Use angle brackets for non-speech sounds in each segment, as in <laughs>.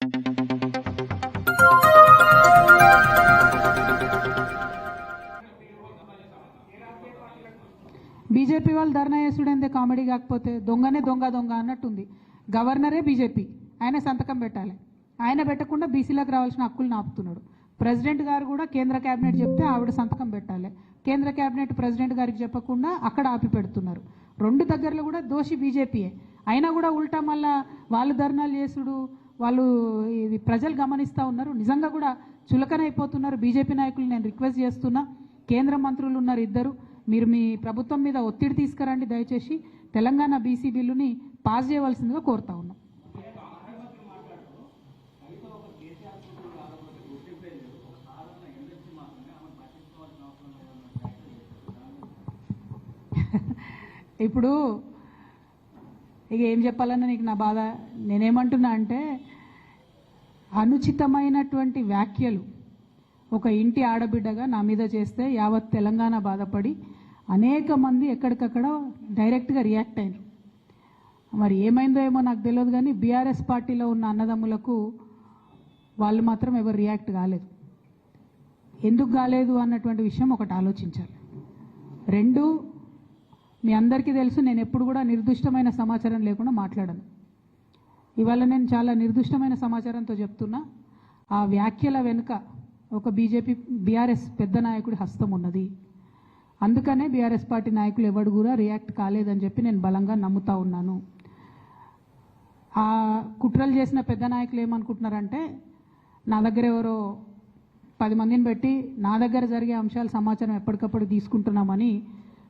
BJP వాళ్ళు ధర్నా చేసుడందే comedy కాకపోతే దొంగనే దొంగ దొంగ అన్నట్టుంది. గవర్నరే బీజేపీ. ఆయన సంతకం పెట్టాలి. ఆయన పెట్టకుండా బీసీలకు రావాల్సిన హక్కులు నాపుతున్నాడు ప్రెసిడెంట్ గారు కూడా కేంద్ర కేబినెట్ చెప్తే ఆవిడ సంతకం పెట్టాలి. కేంద్ర కేబినెట్ ప్రెసిడెంట్ గారికి చెప్పకుండా అక్కడ ఆపి పెడుతున్నారు. రెండు దగ్గరలో కూడా దోషి బీజేపీయే. అయినా కూడా ఉల్టా మళ్ళా వాళ్ళు ధర్నాలు చేసుడు వాళ్ళు ఇది ప్రజలు గమనిస్తూ ఉన్నారు. నిజంగా కూడా చులకనైపోతున్నారు బీజేపీ నాయకులు నేను రిక్వెస్ట్ చేస్తున్నా. కేంద్ర మంత్రులు ఉన్నారు ఇద్దరు. మీరు మీ ప్రభుత్వం మీద ఒత్తిడి తీసుకురండి దయచేసి. తెలంగాణ బీసీ బిల్లుని పాస్ చేయవలసిందిగా కోరుతా ఉన్నాం. <laughs> ఇప్పుడు ఇక ఏం చెప్పాలన్నా నీకు నా బాధ? నేనేమంటున్నా అంటే అనుచితమైనటువంటి వ్యాఖ్యలు ఒక ఇంటి ఆడబిడ్డగా నా మీద చేస్తే యావత్ తెలంగాణ బాధపడి అనేక మంది ఎక్కడికక్కడ డైరెక్ట్గా రియాక్ట్ అయినారు. మరి ఏమైందో ఏమో నాకు తెలియదు కానీ బీఆర్ఎస్ పార్టీలో ఉన్న అన్నదమ్ములకు వాళ్ళు మాత్రం ఎవరు రియాక్ట్ కాలేదు. ఎందుకు కాలేదు అన్నటువంటి విషయం ఒకటి ఆలోచించాలి. రెండు మీ అందరికీ తెలుసు నేను ఎప్పుడు కూడా నిర్దిష్టమైన సమాచారం లేకుండా మాట్లాడను. ఇవాళ నేను చాలా నిర్దిష్టమైన సమాచారంతో చెప్తున్నా. ఆ వ్యాఖ్యల వెనుక ఒక బీజేపీ బీఆర్ఎస్ పెద్ద నాయకుడి హస్తం ఉన్నది. అందుకనే బీఆర్ఎస్ పార్టీ నాయకులు ఎవడు కూడా రియాక్ట్ కాలేదని చెప్పి నేను బలంగా నమ్ముతా ఉన్నాను. ఆ కుట్రలు చేసిన పెద్ద నాయకులు ఏమనుకుంటున్నారంటే నా దగ్గర ఎవరో పది మందిని పెట్టి నా దగ్గర జరిగే అంశాల సమాచారం ఎప్పటికప్పుడు తీసుకుంటున్నామని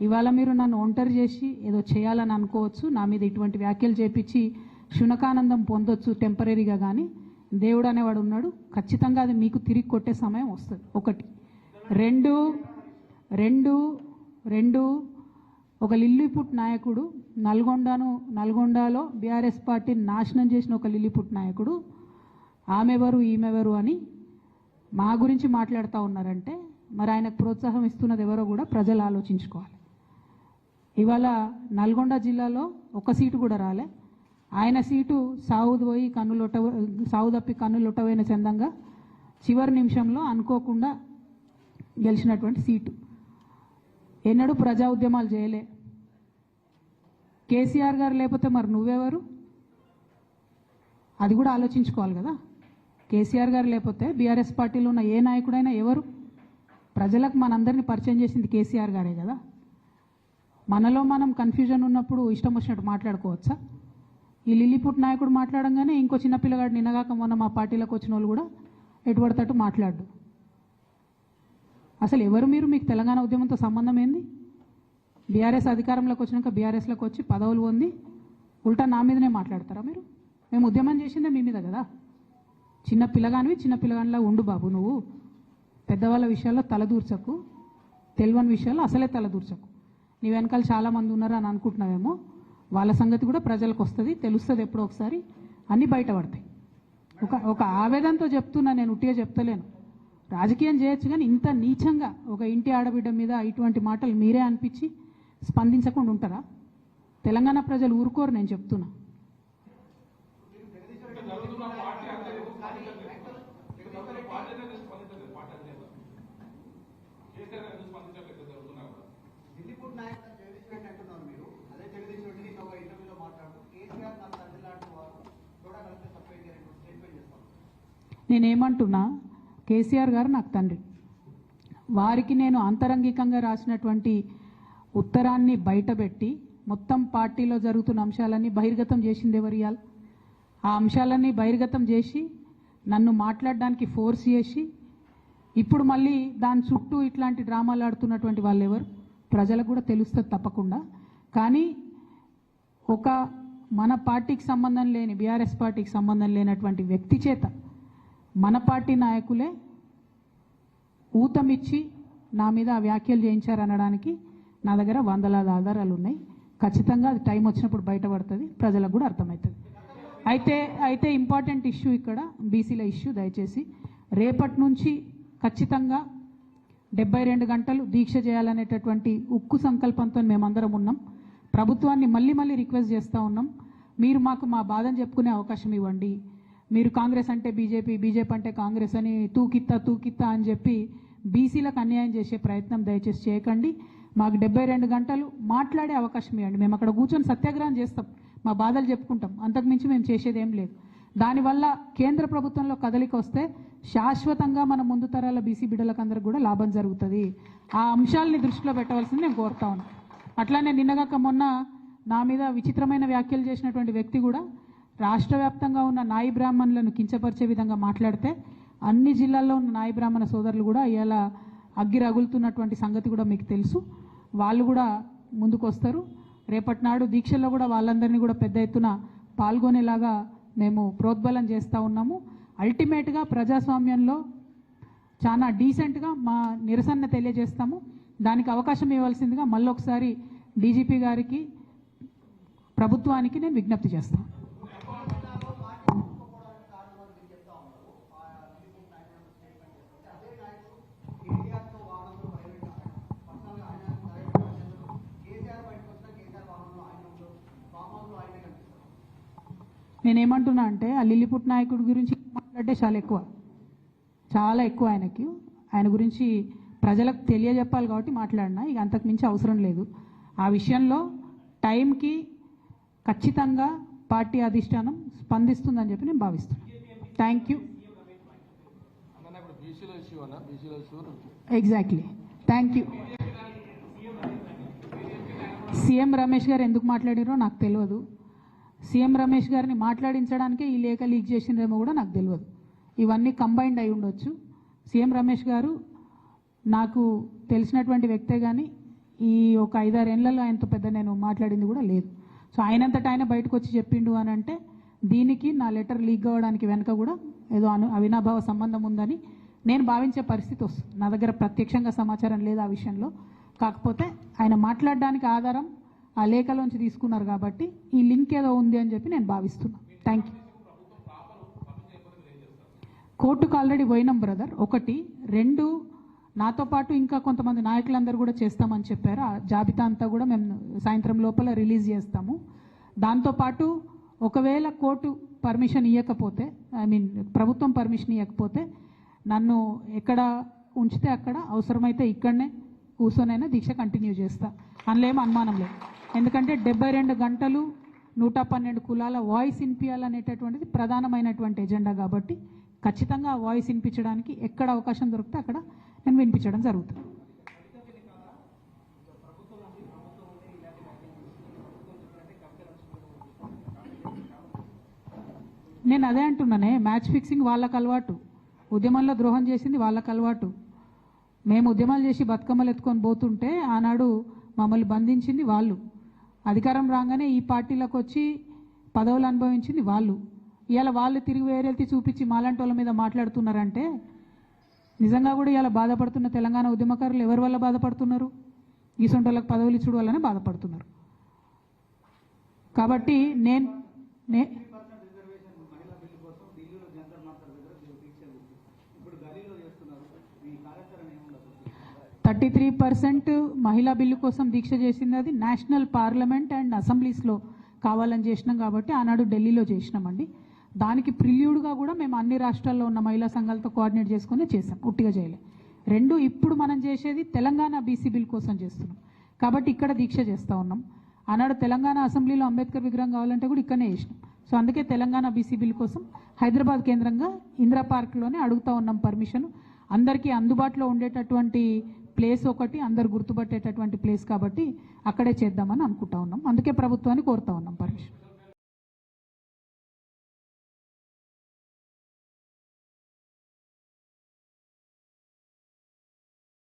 ఇవాళ మీరు నన్ను ఒంటరి చేసి ఏదో చేయాలని అనుకోవచ్చు నా మీద ఇటువంటి వ్యాఖ్యలు చేపించి శునకానందం పొందొచ్చు టెంపరీగా కానీ దేవుడు అనేవాడు ఉన్నాడు ఖచ్చితంగా అది మీకు తిరిగి కొట్టే సమయం వస్తుంది. ఒకటి. రెండు రెండు రెండు. ఒక లిల్లీపుట్ నాయకుడు నల్గొండను నల్గొండలో బీఆర్ఎస్ పార్టీని నాశనం చేసిన ఒక లిల్లీపుట్ నాయకుడు ఆమెవరు ఈమెవరు అని మా గురించి మాట్లాడుతూ ఉన్నారంటే మరి ఆయనకు ప్రోత్సాహం ఇస్తున్నది ఎవరో కూడా ప్రజలు ఆలోచించుకోవాలి. ఇవాళ నల్గొండ జిల్లాలో ఒక సీటు కూడా రాలే. ఆయన సీటు సావుది పోయి కన్నులొట్ట సావు తప్పి కన్నులొట్టపోయిన చందంగా చివరి నిమిషంలో అనుకోకుండా గెలిచినటువంటి సీటు. ఎన్నడూ ప్రజా ఉద్యమాలు చేయలే. కేసీఆర్ గారు లేకపోతే మరి నువ్వెవరు? అది కూడా ఆలోచించుకోవాలి కదా. కేసీఆర్ గారు లేకపోతే బీఆర్ఎస్ పార్టీలో ఉన్న ఏ నాయకుడైనా ఎవరు? ప్రజలకు మనందరినీ పరిచయం చేసింది కేసీఆర్ గారే కదా. మనలో మనం కన్ఫ్యూజన్ ఉన్నప్పుడు ఇష్టం వచ్చినట్టు మాట్లాడుకోవచ్చా? ఈ లిల్లీపుట్ నాయకుడు మాట్లాడంగానే ఇంకో చిన్న పిల్లగాడు నిన్నగాక మొన్న మా పార్టీలోకి వచ్చిన వాళ్ళు కూడా ఎటుపడతట్టు మాట్లాడు అసలు ఎవరు మీరు? మీకు తెలంగాణ ఉద్యమంతో సంబంధం ఏంది? బీఆర్ఎస్ అధికారంలోకి వచ్చినాక బీఆర్ఎస్లోకి వచ్చి పదవులు పొంది ఉల్టా నా మీదనే మాట్లాడతారా మీరు? మేము ఉద్యమం చేసిందే మీ మీద కదా? చిన్న పిల్లగానివి చిన్న పిల్లగానిలా ఉండు బాబు నువ్వు. పెద్దవాళ్ళ విషయాల్లో తలదూర్చకు. తెలివని విషయాల్లో అసలే తలదూర్చకు. నీ వెనకాల చాలామంది ఉన్నారు అని అనుకుంటున్నావేమో వాళ్ళ సంగతి కూడా ప్రజలకు వస్తుంది తెలుస్తుంది ఎప్పుడో ఒకసారి అన్నీ బయటపడతాయి. ఒక ఒక ఆవేదనతో చెప్తున్నా నేను ఉట్టిగా చెప్తలేను. రాజకీయం చేయొచ్చు కానీ ఇంత నీచంగా ఒక ఇంటి ఆడబిడ్డ మీద ఇటువంటి మాటలు మీరే అనిపించి స్పందించకుండా ఉంటారా? తెలంగాణ ప్రజలు ఊరుకోరు నేను చెప్తున్నా. ఢిల్లీపూర్ నాయక్ జగదీష్ రెడ్డి అంటున్నారు మీరు. అదే జగదీష్ రెడ్డి ఒక ఇంటర్వ్యూలో మాట్లాడుతూ కేసీఆర్ నా తండ్రి లాంటి వారు కూడా కలిసి సపరేట్ చేయడానికి స్టేట్మెంట్ చేస్తాను నేనేమంటున్నా కేసీఆర్ గారు నాకు తండ్రి. వారికి నేను అంతరంగికంగా రాసినటువంటి ఉత్తరాన్ని బయటపెట్టి మొత్తం పార్టీలో జరుగుతున్న అంశాలన్నీ బహిర్గతం చేసింది ఎవరు ఆ అంశాలన్నీ బహిర్గతం చేసి నన్ను మాట్లాడడానికి ఫోర్స్ చేసి ఇప్పుడు మళ్ళీ దాని చుట్టూ ఇట్లాంటి డ్రామాలు ఆడుతున్నటువంటి వాళ్ళు ఎవరు? ప్రజలకు కూడా తెలుస్తుంది తప్పకుండా. కానీ ఒక మన పార్టీకి సంబంధం లేని బీఆర్ఎస్ పార్టీకి సంబంధం లేనటువంటి వ్యక్తి చేత మన పార్టీ నాయకులే ఊతమిచ్చి నా మీద ఆ వ్యాఖ్యలు చేయించారనడానికి నా దగ్గర వందలాది ఆధారాలు ఉన్నాయి. ఖచ్చితంగా అది టైం వచ్చినప్పుడు బయటపడుతుంది ప్రజలకు కూడా అర్థమవుతుంది. అయితే అయితే ఇంపార్టెంట్ ఇష్యూ ఇక్కడ బీసీల ఇష్యూ దయచేసి. రేపటి నుంచి ఖచ్చితంగా డెబ్బై రెండు గంటలు దీక్ష చేయాలనేటటువంటి ఉక్కు సంకల్పంతో మేమందరం ఉన్నాం. ప్రభుత్వాన్ని మళ్ళీ మళ్ళీ రిక్వెస్ట్ చేస్తూ ఉన్నాం. మీరు మాకు మా బాధను చెప్పుకునే అవకాశం ఇవ్వండి. మీరు కాంగ్రెస్ అంటే బీజేపీ బీజేపీ అంటే కాంగ్రెస్ అని తూకిత్తా తూకిత్తా అని చెప్పి బీసీలకు అన్యాయం చేసే ప్రయత్నం దయచేసి చేయకండి. మాకు డెబ్బై రెండు గంటలు మాట్లాడే అవకాశం ఇవ్వండి. మేము అక్కడ కూర్చొని సత్యాగ్రహం చేస్తాం. మా బాధలు చెప్పుకుంటాం. అంతకుమించి మేము చేసేది ఏం లేదు. దానివల్ల కేంద్ర ప్రభుత్వంలో కదలిక వస్తే శాశ్వతంగా మన ముందు తరాల బీసీ బిడ్డలకందరికి కూడా లాభం జరుగుతుంది. ఆ అంశాలని దృష్టిలో పెట్టవలసింది నేను కోరుతా ఉన్నాను అట్లానే నిన్నగాక మొన్న నా మీద విచిత్రమైన వ్యాఖ్యలు చేసినటువంటి వ్యక్తి కూడా రాష్ట్ర వ్యాప్తంగా ఉన్న నాయి బ్రాహ్మణులను కించపరిచే విధంగా మాట్లాడితే అన్ని జిల్లాల్లో ఉన్న నాయి బ్రాహ్మణ సోదరులు కూడా ఇలా అగ్గి రగులుతున్నటువంటి సంగతి కూడా మీకు తెలుసు. వాళ్ళు కూడా ముందుకు వస్తారు రేపటి నాడు దీక్షల్లో కూడా వాళ్ళందరినీ కూడా పెద్ద ఎత్తున పాల్గొనేలాగా మేము ప్రోద్బలం చేస్తూ ఉన్నాము. అల్టిమేట్గా ప్రజాస్వామ్యంలో చాలా డీసెంట్గా మా నిరసన తెలియజేస్తాము. దానికి అవకాశం ఇవ్వాల్సిందిగా మళ్ళీ ఒకసారి డీజీపీ గారికి ప్రభుత్వానికి నేను విజ్ఞప్తి చేస్తాను నేనేమంటున్నా అంటే ఆ లిల్లిపుట్ నాయకుడి గురించి మాట్లాడితే చాలా ఎక్కువ. చాలా ఎక్కువ ఆయనకి. ఆయన గురించి ప్రజలకు తెలియజెప్పాలి కాబట్టి మాట్లాడినా. ఇక అంతకు మించి అవసరం లేదు. ఆ విషయంలో టైంకి ఖచ్చితంగా పార్టీ అధిష్టానం స్పందిస్తుందని చెప్పి నేను భావిస్తున్నాను. Thank you exactly thank you CM Ramesh గారు ఎందుకు మాట్లాడారో నాకు తెలియదు. సీఎం రమేష్ గారిని మాట్లాడించడానికే ఈ లేఖ లీక్ చేసిందేమో కూడా నాకు తెలియదు ఇవన్నీ కంబైన్డ్ అయి ఉండొచ్చు. సీఎం రమేష్ గారు నాకు తెలిసినటువంటి వ్యక్తే కానీ ఈ ఒక ఐదారేళ్ళలో ఆయనతో పెద్ద నేను మాట్లాడింది కూడా లేదు. సో ఆయనంతట ఆయన బయటకు వచ్చి చెప్పిండు అని అంటే దీనికి నా లెటర్ లీక్ అవ్వడానికి వెనక కూడా ఏదో అను అవినాభావ సంబంధం ఉందని నేను భావించే పరిస్థితి వస్తుంది. నా దగ్గర ప్రత్యక్షంగా సమాచారం లేదు ఆ విషయంలో. కాకపోతే ఆయన మాట్లాడడానికి ఆధారం ఆ లేఖలోంచి తీసుకున్నారు కాబట్టి ఈ లింక్ ఏదో ఉంది అని చెప్పి నేను భావిస్తున్నాను థ్యాంక్ యూ కోర్టుకు ఆల్రెడీ పోయినాం బ్రదర్. ఒకటి రెండు నాతో పాటు ఇంకా కొంతమంది నాయకులందరూ కూడా చేస్తామని చెప్పారు. ఆ జాబితా అంతా కూడా మేము సాయంత్రం లోపల రిలీజ్ చేస్తాము. దాంతోపాటు ఒకవేళ కోర్టు పర్మిషన్ ఇవ్వకపోతే ఐ మీన్ ప్రభుత్వం పర్మిషన్ ఇవ్వకపోతే నన్ను ఎక్కడ ఉంచితే అక్కడ అవసరమైతే ఇక్కడనే కూర్చొనైనా దీక్ష కంటిన్యూ చేస్తా. అందులో అనుమానం లేదు. ఎందుకంటే డెబ్బై రెండు గంటలు నూట పన్నెండు కులాల వాయిస్ వినిపించాలనేటటువంటిది ప్రధానమైనటువంటి ఎజెండా కాబట్టి ఖచ్చితంగా ఆ వాయిస్ వినిపించడానికి ఎక్కడ అవకాశం దొరికితే అక్కడ నేను వినిపించడం జరుగుతుంది. నేను అదే అంటున్నానే మ్యాచ్ ఫిక్సింగ్ వాళ్ళకి అలవాటు. ఉద్యమంలో ద్రోహం చేసింది వాళ్ళకి అలవాటు. మేము ఉద్యమాలు చేసి బతుకమ్మలు ఎత్తుకొని పోతుంటే ఆనాడు మమ్మల్ని బంధించింది వాళ్ళు. అధికారం రాగానే ఈ పార్టీలకు వచ్చి పదవులు అనుభవించింది వాళ్ళు. ఇవాళ వాళ్ళు తిరిగి వేరెళ్తి చూపించి మాలాంటి వాళ్ళ మీద మాట్లాడుతున్నారంటే నిజంగా కూడా ఇలా బాధపడుతున్న తెలంగాణ ఉద్యమకారులు ఎవరి వల్ల బాధపడుతున్నారు? ఈసొంటి వాళ్ళకి పదవులు ఇచ్చుడు వల్లనే బాధపడుతున్నారు. కాబట్టి నేను నే పర్సెంట్ రిజర్వేషన్ మహిళా బిల్లు కోసం ఢిల్లీలో జంతర్ మంతర్ దగ్గర దీక్షలు ఇప్పుడు గల్లీలో చేస్తున్నారు మీ కార్యాచరణ ఏముండదు థర్టీ త్రీ పర్సెంట్ మహిళా బిల్లు కోసం దీక్ష చేసింది అది. నేషనల్ పార్లమెంట్ అండ్ అసెంబ్లీస్లో కావాలని చేసినాం కాబట్టి ఆనాడు ఢిల్లీలో చేసినామండి. దానికి ప్రిల్యూడ్గా కూడా మేము అన్ని రాష్ట్రాల్లో ఉన్న మహిళా సంఘాలతో కోఆర్డినేట్ చేసుకుని చేసాం ఉట్టిగా చేయలే. రెండు ఇప్పుడు మనం చేసేది తెలంగాణ బీసీ బిల్ కోసం చేస్తున్నాం. కాబట్టి ఇక్కడ దీక్ష చేస్తూ ఉన్నాం. ఆనాడు తెలంగాణ అసెంబ్లీలో అంబేద్కర్ విగ్రహం కావాలంటే కూడా ఇక్కడనే చేసినాం. సో అందుకే తెలంగాణ బీసీ బిల్ కోసం హైదరాబాద్ కేంద్రంగా ఇందిరా పార్క్లోనే అడుగుతా ఉన్నాం పర్మిషన్. అందరికీ అందుబాటులో ఉండేటటువంటి ప్లేస్ ఒకటి అందరు గుర్తుపట్టేటటువంటి ప్లేస్ కాబట్టి అక్కడే చేద్దామని అనుకుంటా ఉన్నాం. అందుకే ప్రభుత్వాన్ని కోరుతా ఉన్నాం పర్మిషన్